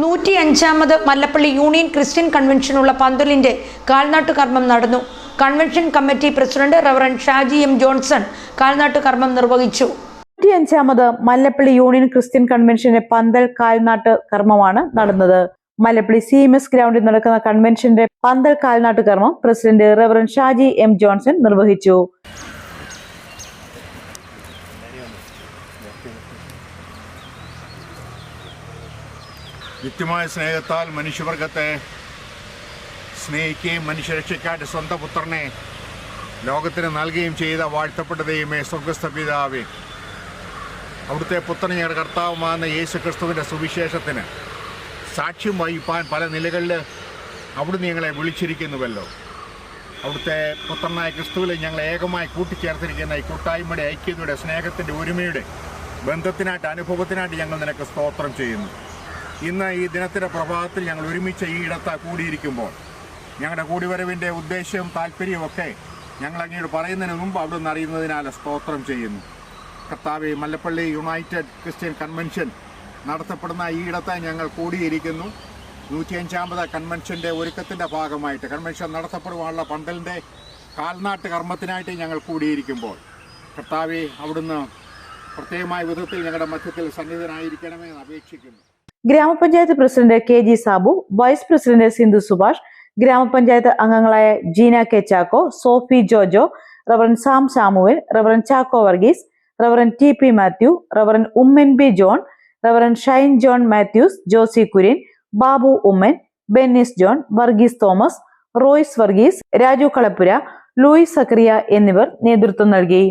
നൂറ്റി അഞ്ചാമത് Mallappally union Christian കൺവെൻഷനുള്ള പന്തലിന്റെ കാൽനാട്ടു കർമ്മം നടന്നു. Convention committee president reverend Shaji M Johnson കാൽനാട്ടു കർമ്മം നിർവഹിച്ചു. നൂറ്റിയഞ്ചാമത് മല്ലപ്പള്ളി യൂണിയൻ ക്രിസ്ത്യൻ കൺവെൻഷന്റെ പന്തൽ കാൽനാട്ട് കർമ്മമാണ് നടന്നത്. മല്ലപ്പള്ളി സി എം എസ് ഗ്രൗണ്ടിൽ നടക്കുന്ന കൺവെൻഷന്റെ പന്തൽ കാൽനാട്ട് കർമ്മം president reverend Shaji M Johnson നിർവഹിച്ചു. നിത്യമായ സ്നേഹത്താൽ മനുഷ്യവർഗത്തെ സ്നേഹിക്കുകയും മനുഷ്യരക്ഷയ്ക്കായിട്ട് സ്വന്തം പുത്രനെ ലോകത്തിന് നൽകുകയും ചെയ്ത വാഴ്ത്തപ്പെട്ട ദൈവമേ സ്വർഗസ്ഥ പിതാവേ. അവിടുത്തെ പുത്രൻ ഞങ്ങളുടെ കർത്താവുമാകുന്ന യേശു ക്രിസ്തുവിന്റെ സുവിശേഷത്തിന് സാക്ഷ്യം വഹിപ്പാൻ പല നിലകളിൽ അവിടുന്ന് ഞങ്ങളെ വിളിച്ചിരിക്കുന്നുവല്ലോ. അവിടുത്തെ പുത്രനായ ക്രിസ്തുവിൽ ഞങ്ങൾ ഏകമായി കൂട്ടിച്ചേർത്തിരിക്കുന്ന ഈ കൂട്ടായ്മയുടെ ഐക്യതയുടെ സ്നേഹത്തിന്റെ ഒരുമയുടെ ബന്ധത്തിനായിട്ട് അനുഭവത്തിനായിട്ട് ഞങ്ങൾ നിനക്ക് സ്തോത്രം ചെയ്യുന്നു. ഇന്ന് ഈ ദിനത്തിന്റെ പ്രഭാതത്തിൽ ഞങ്ങൾ ഒരുമിച്ച് ഈ ഇടത്ത് കൂടിയിരിക്കുമ്പോൾ ഞങ്ങളുടെ കൂടിവരവിന്റെ ഉദ്ദേശവും താല്പര്യമൊക്കെ ഞങ്ങൾ അങ്ങോട്ട് പറയുന്നതിന് മുമ്പ് അവിടെ നിന്ന് അറിയുന്നതിനാൽ സ്തോത്രം ചെയ്യുന്നു. കർത്താവ് മല്ലപ്പള്ളി യുണൈറ്റഡ് ക്രിസ്ത്യൻ കൺവെൻഷൻ നടത്തപ്പെടുന്ന ഈ ഇടത്ത് ഞങ്ങൾ കൂടിയിരിക്കുന്നു. നൂറ്റിയഞ്ചാമത് കൺവെൻഷന്റെ ഒരുക്കത്തിന്റെ ഭാഗമായിട്ട് കൺവെൻഷൻ നടത്തപ്പെടുവാനുള്ള പന്തലിന്റെ കാൽനാട്ട് കർമ്മത്തിനായിട്ട് ഞങ്ങൾ കൂടിയിരിക്കുമ്പോൾ കർത്താവെ അവിടുന്ന് പ്രത്യേകമായ വിധത്തിൽ ഞങ്ങളുടെ മധ്യത്തിൽ സന്നിധനായിരിക്കണമെന്ന് അപേക്ഷിക്കുന്നു. Grama panchayat president K G Sabu vice president Sindhu Subhash grama panchayat അംഗങ്ങളായ Jeena K Chacko Sophie Jojo reverend Sam Samuel reverend Chacko Varghese reverend T P Mathew reverend Oommen B John reverend Shine John Mathews Josy Kurian Babu Oommen Bennis John Varghese Thomas Royce Varghese Raju Kalappura Louis Zachariah എന്നിവർ നേതൃത്വം നൽകി.